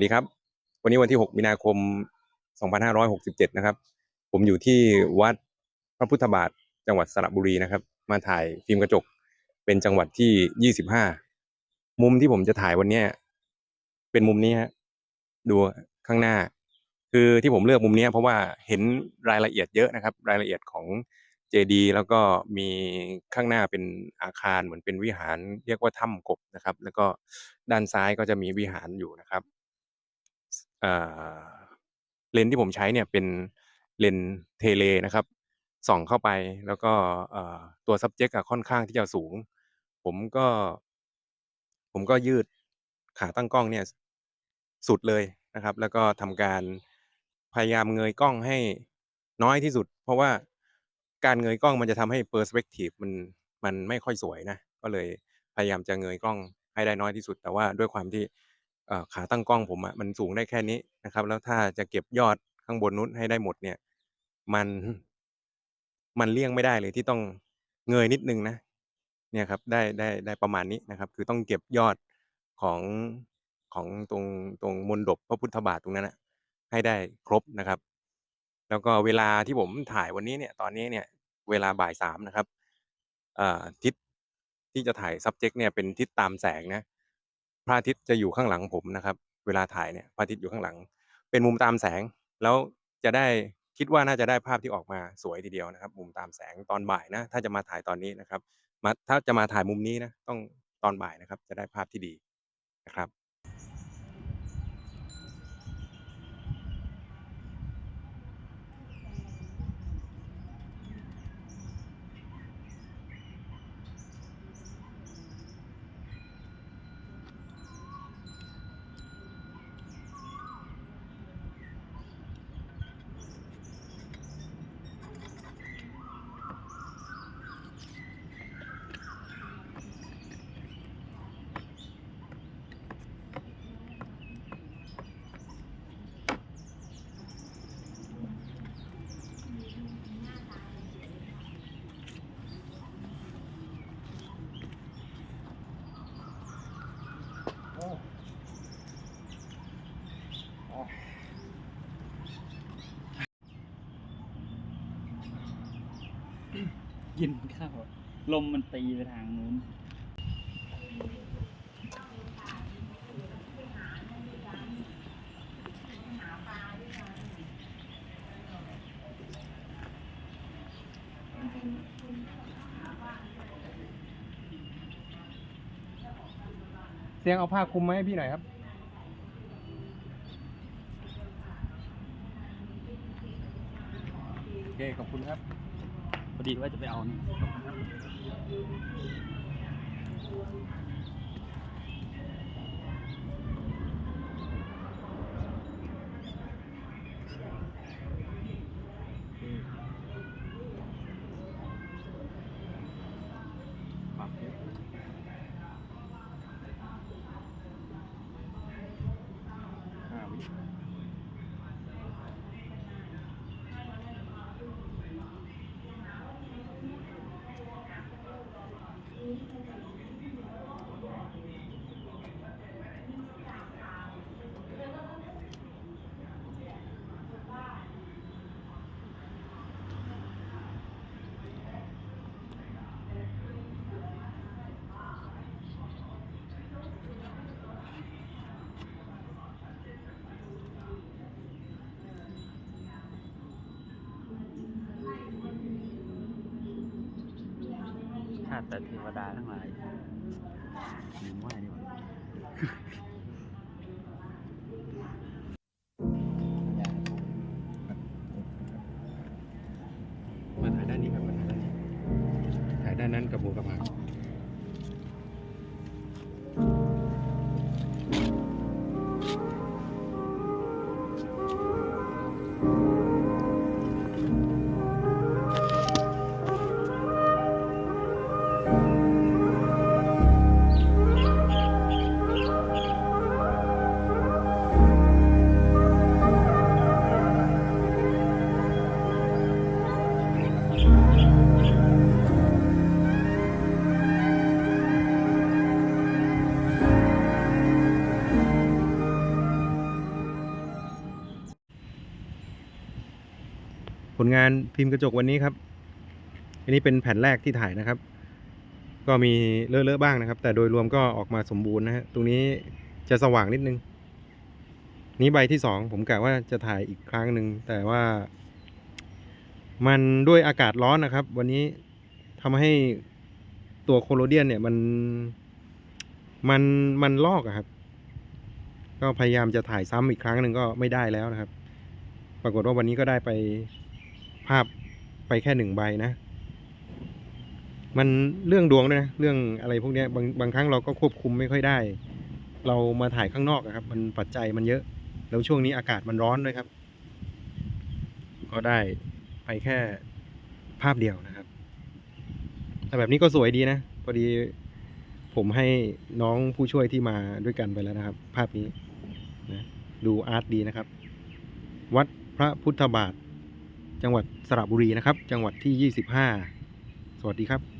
วัสดีครับ วันนี้วันที่ 6 มีนาคม 2567 นะครับ ผมอยู่ที่วัดพระพุทธบาทจังหวัดสระบุรีนะครับ มาถ่ายฟิล์มกระจกเป็นจังหวัดที่ 25 มุมที่ผมจะถ่ายวันนี้เป็นมุมนี้ฮะดูข้างหน้า คือที่ผมเลือกมุมนี้เพราะว่าเห็นรายละเอียดเยอะนะครับ รายละเอียดของเจดีย์แล้วก็มีข้างหน้าเป็นอาคารเหมือนเป็นวิหารเรียกว่าถ้ำกบนะครับ แล้วก็ด้านซ้ายก็จะมีวิหารอยู่นะครับ อ่อเลนส์ที่ผมใช้เนี่ยเป็นเลนส์เทเลนะครับ ส่องเข้าไปแล้วก็เอ่อตัว subject อะค่อนข้างที่จะสูง ผมก็ ผมก็ยืดขาตั้งกล้องเนี่ย สุดเลยนะครับ แล้วก็ทำการพยายามเงยกล้องให้น้อยที่สุด เพราะว่าการเงยกล้องมันจะทำให้ perspective มันมันไม่ค่อยสวยนะ ก็เลยพยายามจะเงยกล้องให้ได้น้อยที่สุด แต่ว่าด้วยความที่ เอ่อ ขาตั้งกล้องผมอะมันสูงได้แค่นี้นะครับ แล้วถ้าจะเก็บยอดข้างบนนู้นให้ได้หมดเนี่ย มัน มันเลี่ยงไม่ได้เลยที่ต้องเงยนิดหนึ่งนะ เนี่ยครับ ได้ ได้ ได้ประมาณนี้นะครับ คือต้องเก็บยอดของ ของตรง ตรงมณฑปพระพุทธบาทตรงนั้นนะให้ได้ครบนะครับ แล้วก็เวลาที่ผมถ่ายวันนี้เนี่ย ตอนนี้เนี่ย เวลาบ่ายสามนะครับ เอ่อ ทิศที่จะถ่าย subject เนี่ย เป็นทิศตามแสงนะ ระอาทิตย์จะอยู่ข้างหลังผมนะครับ เวลาถ่ายเนี่ยพระอาทิตย์อยู่ข้างหลัง เป็นมุมตามแสง แล้วจะได้คิดว่าน่าจะได้ภาพที่ออกมาสวยทีเดียวนะครับ มุมตามแสงตอนบ่ายนะ ถ้าจะมาถ่ายตอนนี้นะครับมาถ้าจะมาถ่ายมุมนี้นะ ต้องตอนบ่ายนะครับ จะได้ภาพที่ดีนะครับ กินข้าวลมมันตีไปทางนู้น เสียงเอาผ้าคลุมมาให้พี่หน่อยครับ โอ เคขอบคุณครับพอดีว่าจะไปเอานี่ แต่เทวดาทั้งหลายลืมไหว้นี่หว่ามาถ่ายด้านนี้ครับมาถ่ายด้านนี้ถ่ายด้านนั้นกับบัวกระพา ผลงานพิมพ์กระจกวันนี้ครับ อันนี้เป็นแผ่นแรกที่ถ่ายนะครับ ก็มีเลอะๆบ้างนะครับ แต่โดยรวมก็ออกมาสมบูรณ์นะฮะตรงนี้จะสว่างนิดนึง นี้ใบที่สองผมกะว่าจะถ่ายอีกครั้งหนึ่งแต่ว่า มันด้วยอากาศร้อนนะครับ วันนี้ทำให้ตัวโคโลเดียนเนี่ยมันมันมันลอกอะครับ ก็พยายามจะถ่ายซ้ำอีกครั้งหนึ่งก็ไม่ได้แล้วนะครับ ปรากฏว่าวันนี้ก็ได้ไปาพไปแค่หนึ่งใบนะ มันเรื่องดวงด้วยนะ เรื่องอะไรพวกนี้บางบางครั้งเราก็ควบคุมไม่ค่อยได้ เรามาถ่ายข้างนอกอะครับ มันปัจจัยมันเยอะ แล้วช่วงนี้อากาศมันร้อนด้วยครับ ก็ได้ไปแค่ภาพเดียวนะครับ แต่แบบนี้ก็สวยดีนะพอดีผมให้น้องผู้ช่วยที่มาด้วยกันไปแล้วนะครับ ภาพนี้นะดูอาร์ตดีนะครับ วัดพระพุทธบาท จังหวัดสระบุรีนะครับ จังหวัดที่ 25 สวัสดีครับ